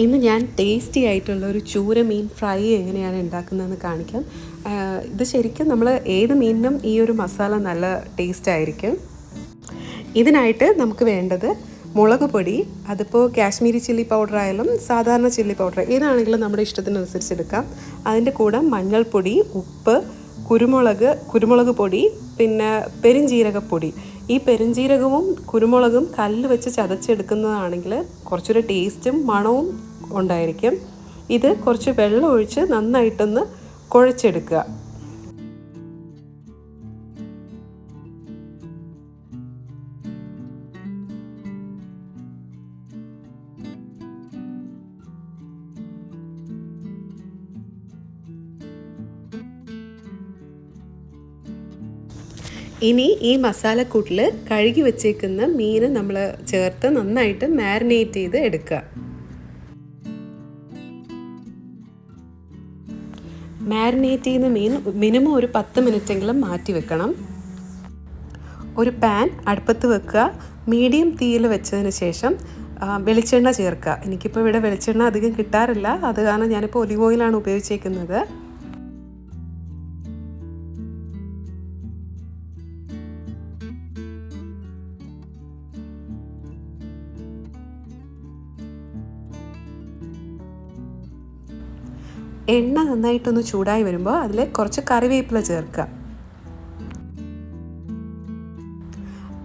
ഇന്ന് ഞാൻ ടേസ്റ്റി ആയിട്ടുള്ള ഒരു ചൂര മീൻ ഫ്രൈ എങ്ങനെയാണ് ഉണ്ടാക്കുന്നതെന്ന് കാണിക്കാം. ഇത് ശരിക്കും നമ്മൾ ഏത് മീനിനും ഈ ഒരു മസാല നല്ല ടേസ്റ്റ് ആയിരിക്കും. ഇതിനായിട്ട് നമുക്ക് വേണ്ടത് മുളക് പൊടി അതിപ്പോൾ കാശ്മീരി ചില്ലി പൗഡർ ആയാലും സാധാരണ ചില്ലി പൗഡർ ഏതാണെങ്കിലും നമ്മുടെ ഇഷ്ടത്തിനനുസരിച്ച് എടുക്കാം. അതിന്റെ കൂടെ മഞ്ഞൾപ്പൊടി ഉപ്പ് കുരുമുളക് കുരുമുളക് പൊടി പിന്നെ പെരുംജീരകപ്പൊടി ഈ പെരുംജീരകവും കുരുമുളകും കല്ല് വെച്ച് ചതച്ചെടുക്കുന്നതാണെങ്കിൽ കുറച്ചൊരു ടേസ്റ്റും മണവും ഉണ്ടായിരിക്കും. ഇത് കുറച്ച് വെള്ളം ഒഴിച്ച് നന്നായിട്ടൊന്ന് കുഴച്ചെടുക്കുക. ഇനി ഈ മസാലക്കൂട്ടിൽ കഴുകി വെച്ചേക്കുന്ന മീൻ നമ്മൾ ചേർത്ത് നന്നായിട്ട് മാരിനേറ്റ് ചെയ്ത് എടുക്കുക. മാരിനേറ്റ് ചെയ്യുന്ന മീൻ മിനിമം ഒരു പത്ത് മിനിറ്റെങ്കിലും മാറ്റി വെക്കണം. ഒരു പാൻ അടുപ്പത്ത് വെക്കുക. മീഡിയം തീയിൽ വെച്ചതിന് ശേഷം വെളിച്ചെണ്ണ ചേർക്കുക. എനിക്കിപ്പോൾ ഇവിടെ വെളിച്ചെണ്ണ അധികം കിട്ടാറില്ല. അത് കാരണം ഞാനിപ്പോൾ ഒലിവ് ഓയിലാണ് ഉപയോഗിച്ചേക്കുന്നത്. എണ്ണ നന്നായിട്ടൊന്ന് ചൂടായി വരുമ്പോൾ അതിൽ കുറച്ച് കറിവേപ്പില ചേർക്കുക.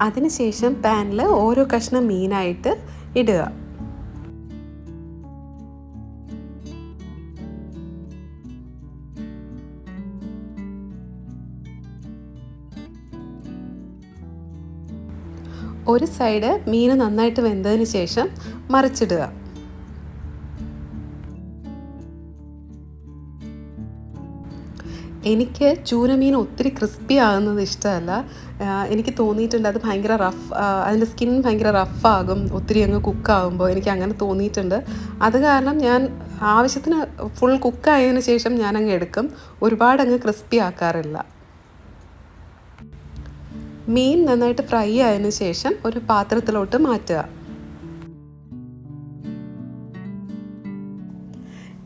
അതിനുശേഷം പാനിൽ ഓരോ കഷ്ണം മീനായിട്ട് ഇടുക. ഒരു സൈഡ് മീൻ നന്നായിട്ട് വെന്തതിന് ശേഷം മറിച്ചിടുക. എനിക്ക് ചൂരമീൻ ഒത്തിരി ക്രിസ്പി ആകുന്നത് ഇഷ്ടമല്ല. എനിക്ക് തോന്നിയിട്ടുണ്ട് അത് ഭയങ്കര റഫ് അതിന്റെ സ്കിൻ ഭയങ്കര റഫാകും ഒത്തിരി അങ്ങ് കുക്കാകുമ്പോൾ എനിക്ക് അങ്ങനെ തോന്നിയിട്ടുണ്ട്. അത് കാരണം ഞാൻ ആവശ്യത്തിന് ഫുൾ കുക്കായതിനു ശേഷം ഞാൻ അങ്ങ് എടുക്കും. ഒരുപാട് അങ്ങ് ക്രിസ്പി ആക്കാറില്ല. മീൻ നന്നായിട്ട് ഫ്രൈ ആയതിന് ശേഷം ഒരു പാത്രത്തിലോട്ട് മാറ്റുക.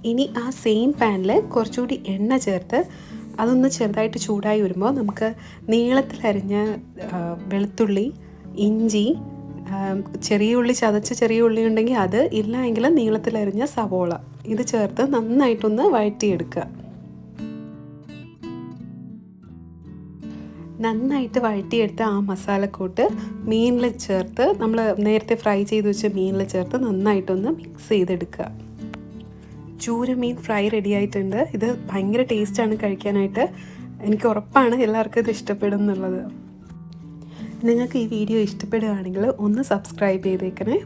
ഇനി ആ സെയിം പാനിൽ കുറച്ചുകൂടി എണ്ണ ചേർത്ത് അതൊന്ന് ചെറുതായിട്ട് ചൂടായി വരുമ്പോൾ നമുക്ക് നീളത്തിലരിഞ്ഞ വെളുത്തുള്ളി ഇഞ്ചി ചെറിയ ഉള്ളി ചതച്ച ചെറിയ ഉള്ളി ഉണ്ടെങ്കിൽ അത് ഇല്ല എങ്കിൽ നീളത്തിലരിഞ്ഞ സവോള. ഇത് ചേർത്ത് നന്നായിട്ടൊന്ന് വഴറ്റിയെടുക്കുക. നന്നായിട്ട് വഴറ്റിയെടുത്ത ആ മസാലക്കൂട്ട് മീനിൽ ചേർത്ത് നമ്മൾ നേരത്തെ ഫ്രൈ ചെയ്ത് വെച്ച മീനിൽ ചേർത്ത് നന്നായിട്ടൊന്ന് മിക്സ് ചെയ്തെടുക്കുക. ചൂര മീൻ ഫ്രൈ റെഡി ആയിട്ടുണ്ട്. ഇത് ഭയങ്കര ടേസ്റ്റാണ് കഴിക്കാനായിട്ട്. എനിക്ക് ഉറപ്പാണ് എല്ലാവർക്കും ഇത് ഇഷ്ടപ്പെടും എന്നുള്ളത്. നിങ്ങൾക്ക് ഈ വീഡിയോ ഇഷ്ടപ്പെടുകയാണെങ്കിൽ ഒന്ന് സബ്സ്ക്രൈബ് ചെയ്തേക്കണേ.